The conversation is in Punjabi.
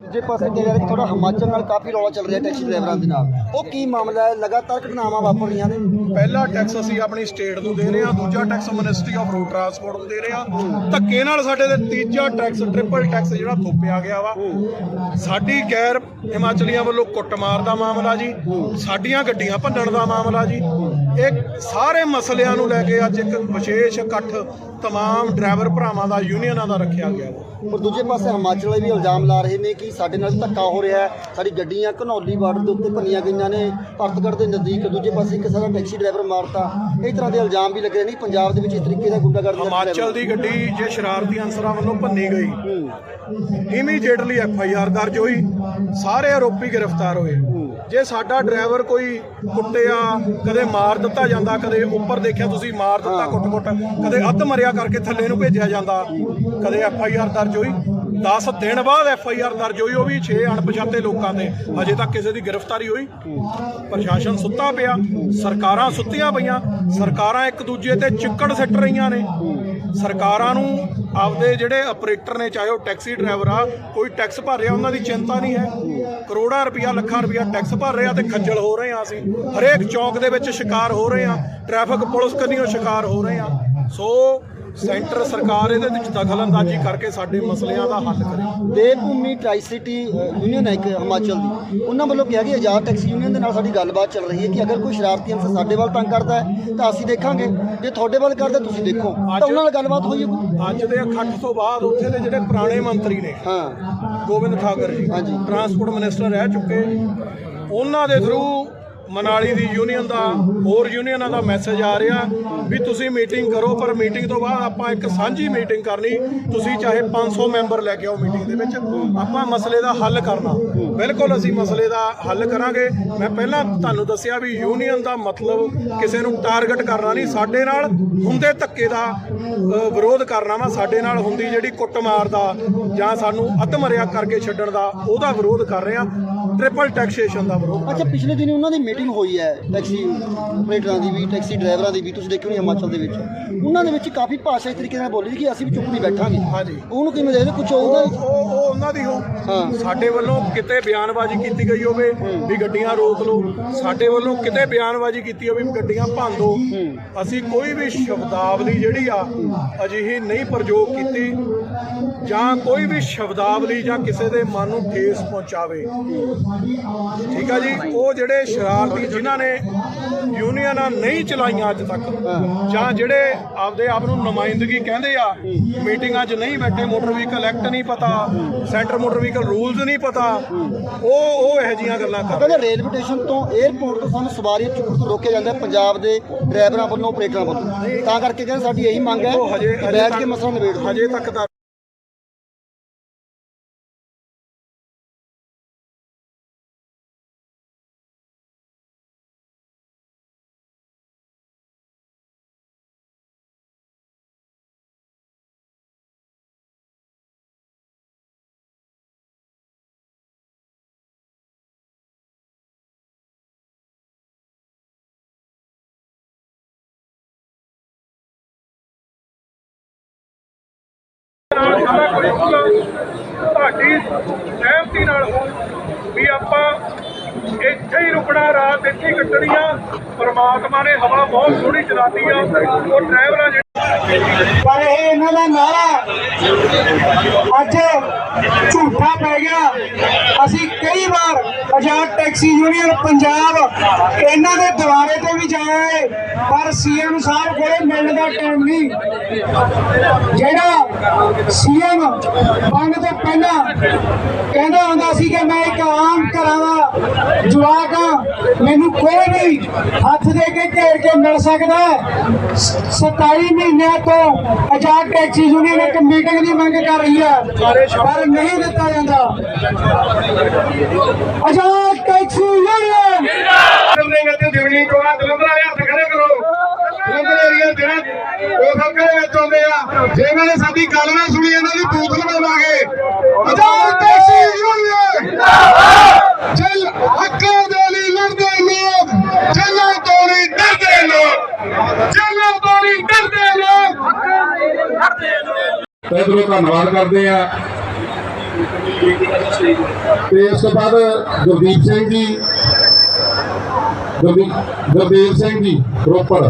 ਦੂਜੇ ਪਾਸੇ ਜੇ ਯਾਰ ਥੋੜਾ ਹਿਮਾਚਲ ਨਾਲ ਕਾਫੀ ਰੌਲਾ ਚੱਲ ਰਿਹਾ ਟੈਕਸੀ ਡਰਾਈਵਰਾਂ ਦੇ ਨਾਲ, ਉਹ ਕੀ ਮਾਮਲਾ ਹੈ? ਲਗਾਤਾਰ ਘਟਨਾਵਾਂ ਵਾਪਰ ਰਹੀਆਂ ਨੇ। ਪਹਿਲਾ ਟੈਕਸ ਅਸੀਂ ਆਪਣੀ ਸਟੇਟ ਨੂੰ ਦੇ ਰਹੇ ਹਾਂ, ਦੂਜਾ tax ministry of road transport ਨੂੰ ਦੇ ਰਹੇ ਹਾਂ। ਧੱਕੇ ਨਾਲ ਸਾਡੇ ਤੇ ਤੀਜਾ ਟੈਕਸ ਟ੍ਰਿਪਲ ਟੈਕਸ ਜਿਹੜਾ ਥੋਪਿਆ ਗਿਆ ਵਾ। ਸਾਡੀ ਗੈਰ ਹਿਮਾਚਲੀਆਂ ਵੱਲੋਂ ਕੁੱਟਮਾਰ ਦਾ ਮਾਮਲਾ ਜੀ, ਸਾਡੀਆਂ ਗੱਡੀਆਂ ਭੰਨਣ ਦਾ ਮਾਮਲਾ ਜੀ। ਇਹ ਸਾਰੇ ਮਸਲਿਆਂ ਨੂੰ ਲੈ ਕੇ ਅੱਜ ਇੱਕ ਵਿਸ਼ੇਸ਼ ਇਕੱਠ ਤਮਾਮ ਡਰਾਈਵਰ ਭਰਾਵਾਂ ਦਾ ਯੂਨੀਅਨਾਂ ਦਾ ਰੱਖਿਆ ਗਿਆ ਪਰ ਦੂਜੇ ਪਾਸੇ ਹਿਮਾਚਲ ਵਾਲੇ ਵੀ ਇਲਜ਼ਾਮ ਲਾ ਰਹੇ ਨੇ ਕਿ ਸਾਡੇ ਨਾਲ ਧੱਕਾ ਹੋ ਰਿਹਾ ਹੈ। ਸਾਡੀ ਗੱਡੀਆਂ ਘਨੌਲੀ ਬਾਰਡਰ ਦੇ ਉੱਤੇ ਭੰਨੀਆਂ ਗਈਆਂ ਨੇ। ਭਰਤਗੜ੍ਹ ਦੇ ਨਜ਼ਦੀਕ ਦੂਜੇ ਪਾਸੇ ਇੱਕ ਸਾਡਾ ਟੈਕਸੀ ਡਰਾਈਵਰ ਮਾਰਤਾ। ਇਸ ਤਰ੍ਹਾਂ ਦੇ ਇਲਜ਼ਾਮ ਵੀ ਲੱਗ ਰਹੇ ਨੇ ਪੰਜਾਬ ਦੇ ਵਿੱਚ ਇਸ ਤਰੀਕੇ ਦਾ ਗੁੰਡਾਗਰਦੀ ਦਾ ਹਿਮਾਚਲ ਦੀ ਗੱਡੀ ਜੇ ਸ਼ਰਾਰਤੀ ਅਨਸਰਾਂ ਵੱਲੋਂ ਭੰਨੀ ਗਈ। ਇਮੀਡੀਏਟਲੀ ਐਫ ਆਈ ਆਰ ਦਰਜ ਹੋਈ। ਸਾਰੇ ਆਰੋਪੀ ਗ੍ਰਿਫਤਾਰ ਹੋਏ। ਜੇ ਸਾਡਾ ਡਰਾਈਵਰ ਕੋਈ ਕੁੱਟਿਆ ਕਦੇ ਮਾਰ ਦਿੱਤਾ ਜਾਂਦਾ ਕਦੇ ਉੱਪਰ ਦੇਖਿਆ ਤੁਸੀਂ ਮਾਰ ਦਿੱਤਾ ਕੁੱਟ-ਕੁੱਟ ਕਦੇ ਅੱਧ ਮਰਿਆ ਕਰਕੇ ਥੱਲੇ ਨੂੰ ਭੇਜਿਆ ਜਾਂਦਾ ਕਦੇ ਐਫ ਆਈ ਆਰ ਦਰਜ ਹੋਈ 10 ਦਿਨ ਬਾਅਦ ਐਫ ਆਈ ਆਰ ਦਰਜ ਹੋਈ ਉਹ ਵੀ 6 ਅਣਪਛਾਤੇ ਲੋਕਾਂ ਤੇ ਹਜੇ ਤੱਕ ਕਿਸੇ ਦੀ ਗ੍ਰਿਫਤਾਰੀ ਹੋਈ। ਪ੍ਰਸ਼ਾਸਨ ਸੁੱਤਾ ਪਿਆ ਸਰਕਾਰਾਂ ਸੁੱਤੀਆਂ ਪਈਆਂ ਸਰਕਾਰਾਂ ਇੱਕ ਦੂਜੇ ਤੇ ਚਿੱਕੜ ਸਿੱਟ ਰਹੀਆਂ ਨੇ। ਸਰਕਾਰਾਂ ਨੂੰ ਆਪਦੇ ਜਿਹੜੇ ਆਪਰੇਟਰ ਨੇ ਚਾਹੇ ਉਹ ਟੈਕਸੀ ਡਰਾਈਵਰ ਆ ਕੋਈ ਟੈਕਸ ਭਰ ਰਿਹਾ ਉਹਨਾਂ ਦੀ ਚਿੰਤਾ ਨਹੀਂ ਹੈ। ਕਰੋੜਾਂ ਰੁਪਇਆ ਲੱਖਾਂ ਰੁਪਇਆ ਟੈਕਸ ਭਰ ਰਹੇ ਆ ਤੇ ਖੱਜਲ ਹੋ ਰਹੇ ਆ ਅਸੀਂ। ਹਰੇਕ ਚੌਕ ਦੇ ਵਿੱਚ ਸ਼ਿਕਾਰ ਹੋ ਰਹੇ ਆ। ਟ੍ਰੈਫਿਕ ਪੁਲਿਸ ਕੰਨੀਓ ਸ਼ਿਕਾਰ ਹੋ ਰਹੇ ਆ। ਸੋ ਸੈਂਟਰ ਸਰਕਾਰ ਇਹਦੇ ਵਿੱਚ ਦਖਲਅੰਦਾਜ਼ੀ ਕਰਕੇ ਸਾਡੇ ਮਸਲਿਆਂ ਦਾ ਹੱਲ ਕਰੇ। ਦੇਵਭੂਮੀ ਟਰਾਈ ਸਿਟੀ ਯੂਨੀਅਨ ਹੈ ਇੱਕ ਹਿਮਾਚਲ ਦੀ। ਉਹਨਾਂ ਵੱਲੋਂ ਕਿਹਾ ਕਿ ਆਜ਼ਾਦ ਟੈਕਸੀ ਯੂਨੀਅਨ ਦੇ ਨਾਲ ਸਾਡੀ ਗੱਲਬਾਤ ਚੱਲ ਰਹੀ ਹੈ ਕਿ ਅਗਰ ਕੋਈ ਸ਼ਰਾਰਤੀ ਅੰਸਰ ਸਾਡੇ ਵੱਲ ਤੰਗ ਕਰਦਾ ਹੈ ਤਾਂ ਅਸੀਂ ਦੇਖਾਂਗੇ। ਜੇ ਤੁਹਾਡੇ ਵੱਲ ਕਰਦਾ ਤੁਸੀਂ ਦੇਖੋ। ਤਾਂ ਉਹਨਾਂ ਨਾਲ ਗੱਲਬਾਤ ਹੋਈ ਹੈ? ਅੱਜ ਦੇ ਇਕੱਠ ਤੋਂ ਬਾਅਦ ਉੱਥੇ ਦੇ ਜਿਹੜੇ ਪੁਰਾਣੇ ਮੰਤਰੀ ਨੇ ਹਾਂ। ਗੋਬਿੰਦ ਠਾਕਰ ਜੀ ਹਾਂਜੀ। ਟਰਾਂਸਪੋਰਟ ਮਿਨਿਸਟਰ ਰਹਿ ਚੁੱਕੇ। ਉਹਨਾਂ ਦੇ ਥਰੂ ਮਨਾਲੀ ਦੀ ਯੂਨੀਅਨ ਦਾ, ਹੋਰ ਯੂਨੀਅਨਾਂ ਦਾ ਮੈਸੇਜ ਆ ਰਿਹਾ ਵੀ ਤੁਸੀਂ ਮੀਟਿੰਗ ਕਰੋ, ਪਰ ਮੀਟਿੰਗ ਤੋਂ ਬਾਅਦ ਆਪਾਂ ਇੱਕ ਸਾਂਝੀ ਮੀਟਿੰਗ ਕਰਨੀ। ਤੁਸੀਂ ਚਾਹੇ 500 ਮੈਂਬਰ ਲੈ ਕੇ ਆਓ ਮੀਟਿੰਗ ਦੇ ਵਿੱਚ, ਆਪਾਂ ਮਸਲੇ ਦਾ ਹੱਲ ਕਰਨਾ। ਬਿਲਕੁਲ ਅਸੀਂ ਮਸਲੇ ਦਾ ਹੱਲ ਕਰਾਂਗੇ। ਮੈਂ ਪਹਿਲਾਂ ਤੁਹਾਨੂੰ ਦੱਸਿਆ ਵੀ ਯੂਨੀਅਨ ਦਾ ਮਤਲਬ ਕਿਸੇ ਨੂੰ ਟਾਰਗੇਟ ਕਰਨਾ ਨਹੀਂ, ਸਾਡੇ ਨਾਲ ਹੁੰਦੇ ਧੱਕੇ ਦਾ ਵਿਰੋਧ ਕਰਨਾ ਵਾ, ਸਾਡੇ ਨਾਲ ਹੁੰਦੀ ਜਿਹੜੀ ਕੁੱਟਮਾਰ ਦਾ ਜਾਂ ਸਾਨੂੰ ਅਤਮਰਿਆ ਕਰਕੇ ਛੱਡਣ ਦਾ, ਉਹਦਾ ਵਿਰੋਧ ਕਰ ਰਹੇ ਆ। ਟ੍ਰਿਪਲ ਟੈਕਸੇਸ਼ਨ ਦਾ ਵਿਰੋਧ ਅੱਛਾ ਪਿਛਲੇ ਦਿਨ ਉਹਨਾਂ ਦੀ ਮੀਟਿੰਗ ਹੋਈ ਹੈ ਟੈਕਸੀ ਆਪਰੇਟਰਾਂ ਦੀ ਵੀ ਟੈਕਸੀ ਡਰਾਈਵਰਾਂ ਦੀ ਵੀ ਤੁਸੀਂ ਦੇਖਿਓ ਨਹੀਂ ਹਿਮਾਚਲ ਦੇ ਵਿੱਚ। ਉਹਨਾਂ ਦੇ ਵਿੱਚ ਕਾਫੀ ਭਾਸ਼ਾ ਇਸ ਤਰੀਕੇ ਨਾਲ ਬੋਲੀ ਕਿ ਅਸੀਂ ਵੀ ਚੁੱਪ ਨਹੀਂ ਬੈਠਾਂਗੇ। ਹਾਂਜੀ। ਉਹਨੂੰ ਕਿਵੇਂ ਦੇਖਦੇ ਕੁਝ ਉਹਦਾ ਉਹ ਉਹ ਉਹਨਾਂ ਦੀ ਹੋ। ਹਾਂ। ਸਾਡੇ ਵੱਲੋਂ ਕਿਤੇ ਬਿਆਨਬਾਜ਼ੀ ਕੀਤੀ ਗਈ ਹੋਵੇ ਵੀ ਗੱਡੀਆਂ ਰੋਕ ਲਓ। ਸਾਡੇ ਵੱਲੋਂ ਕਿਤੇ ਬਿਆਨਬਾਜ਼ੀ ਕੀਤੀ ਹੋਵੇ ਵੀ ਗੱਡੀਆਂ ਭੰਨ ਦਿਓ ਅਸੀਂ ਕੋਈ ਵੀ ਸ਼ਬਦਾਵਲੀ ਜਿਹੜੀ ਆ ਅਜਿਹੀ ਨਹੀਂ ਪ੍ਰਯੋਗ ਕੀਤੀ। ਜਾਂ ਕੋਈ ਵੀ ਸ਼ਬਦਾਵਲੀ ਜਾਂ ਕਿਸੇ ਦੇ ਮਨ ਨੂੰ ਠੇਸ ਪਹੁੰਚਾਵੇ। ਠੀਕ ਆ ਜੀ ਉਹ ਜਿਹੜੇ ਸ਼ਰਾਰਤੀ ਜਿਨ੍ਹਾਂ ਨੇ ਯੂਨੀਅਨਾਂ ਨਹੀਂ ਚਲਾਈਆਂ ਅੱਜ ਤੱਕ ਜਾਂ ਜਿਹੜੇ ਆਪਦੇ ਆਪ ਨੂੰ ਨੁਮਾਇੰਦਗੀ ਕਹਿੰਦੇ ਆ ਮੀਟਿੰਗਾਂ 'ਚ ਨਹੀਂ ਬੈਠੇ ਮੋਟਰ ਵਹੀਕਲ ਐਕਟ ਨਹੀਂ ਪਤਾ ਸੈਂਟਰ ਮੋਟਰ ਵਹੀਕਲ ਰੂਲਸ ਨਹੀਂ ਪਤਾ ਉਹ ਉਹ ਇਹੋ ਜਿਹੀਆਂ ਗੱਲਾਂ ਕਰ ਕਹਿੰਦੇ ਰੇਲਵੇ ਸਟੇਸ਼ਨ ਤੋਂ 에ਅਰਪੋਰਟ ਤੋਂ ਸਾਨੂੰ ਸਵਾਰੀਆਂ ਚੁੱਕਣ ਤੋਂ ਰੋਕਿਆ ਜਾਂਦਾ ਪੰਜਾਬ ਦੇ ਡਰਾਈਵਰਾਂ ਵੱਲੋਂ ਆਪਰੇਟਰਾਂ ਵੱਲੋਂ। ਤਾਂ ਕਰਕੇ ਕਹਿੰਦੇ ਸਾਡੀ ਇਹੀ ਮੰਗ ਹੈ ਬੈਠ ਕੇ ਮਸਲਾ ਨਿਬੇੜ ਹਜੇ ਤੱਕ ਤਾਂ ਤੁਹਾਡੀ ਸਹਿਮਤੀ ਨਾਲ ਵੀ ਆਪਾਂ ਇੱਥੇ ਹੀ ਰੁਕਣਾ, ਰਾਤ ਇੱਥੇ ਕੱਟਣੀ ਆ ਪਰਮਾਤਮਾ ਨੇ ਹਵਾ ਬਹੁਤ ਸੋਹਣੀ ਚਲਾਤੀ ਆ, ਉਹ ਡਰਾਈਵਰਾਂ ਪਰ ਇਹ ਇਹਨਾਂ ਦਾ ਨਾਰਾ ਅੱਜ ਝੂਠਾ ਪੈ ਗਿਆ। ਅਸੀਂ ਕਈ ਵਾਰ ਆਜ਼ਾਦ ਟੈਕਸੀ ਯੂਨੀਅਨ ਪੰਜਾਬ ਇਹਨਾਂ ਦੇ ਦੁਆਰੇ ਤੇ ਵੀ ਜਾਇਆ ਜਾਏ ਪਰ ਸੀਐਮ ਸਾਹਿਬ ਕੋਲੇ ਮਿਲਣ ਦਾ ਟਾਈਮ ਨਹੀਂ। ਜਿਹੜਾ ਸੀਐਮ ਬਣਨ ਤੋਂ ਪਹਿਲਾਂ ਕਹਿੰਦਾ ਹੁੰਦਾ ਸੀ ਕਿ ਮੈਂ ਇੱਕ ਆਮ ਘਰਾਂ ਜਵਾਕ ਹਾਂ ਮੈਨੂੰ ਕੋਈ ਵੀ ਹੱਥ ਦੇ ਕੇ ਘੇਰ ਕੇ ਮਿਲ ਸਕਦਾ ਹੈ। 27 ਮਹੀਨਿਆਂ ਤੋਂ ਆਜ਼ਾਦ ਟੈਕਸੀ ਯੂਨੀਅਨ ਇੱਕ ਮੀਟਿੰਗ ਦੀ ਮੰਗ ਕਰ ਰਹੀ ਹੈ, ਪਰ ਨਹੀਂ ਦਿੱਤਾ ਜਾਂਦਾ ਆਜ਼ਾਦ ਟੈਕਸੀ ਯੂਨੀਅਨ ਦੇ ਵਿੱਚ ਦਿਵਣੀ ਕੋਲਾ ਦਲੰਦਰ ਆਇਆ ਖੜੇ ਕਰੋ ਦਲੰਦਰ ਏਰੀਆ ਜਿਹੜਾ ਉਹ ਸਭ ਦੇ ਵਿੱਚ ਆਉਂਦੇ ਆ। ਜੇ ਇਹਨਾਂ ਨੇ ਸਾਡੀ ਗੱਲ ਨਾ ਸੁਣੀ, ਇਹਨਾਂ ਦੀ ਬੂਥ ਲਵਾਵਾਂਗੇ ਆਜ਼ਾਦ ਟੈਕਸੀ ਯੂਨੀਅਨ! ਚੱਲ ਹੱਕਾਂ ਦੇ ਲਈ ਲੜਦੇ ਲੋਕ ਚੱਲਾਂ ਤੋਂ ਨਹੀਂ ਡਰਦੇ ਲੋਕ ਚੱਲਾਂ ਤੋਂ ਨਹੀਂ ਡਰਦੇ ਲੋਕ। ਤਹਿ ਧੰਨਵਾਦ ਕਰਦੇ ਆ। ਤੇ ਇਸ ਤੋਂ ਬਾਅਦ ਗੁਰਦੀਪ ਸਿੰਘ ਜੀ, ਗੁਰਦੀਪ ਗੁਰਦੀਪ ਸਿੰਘ ਜੀ, ਰੋਪੜ।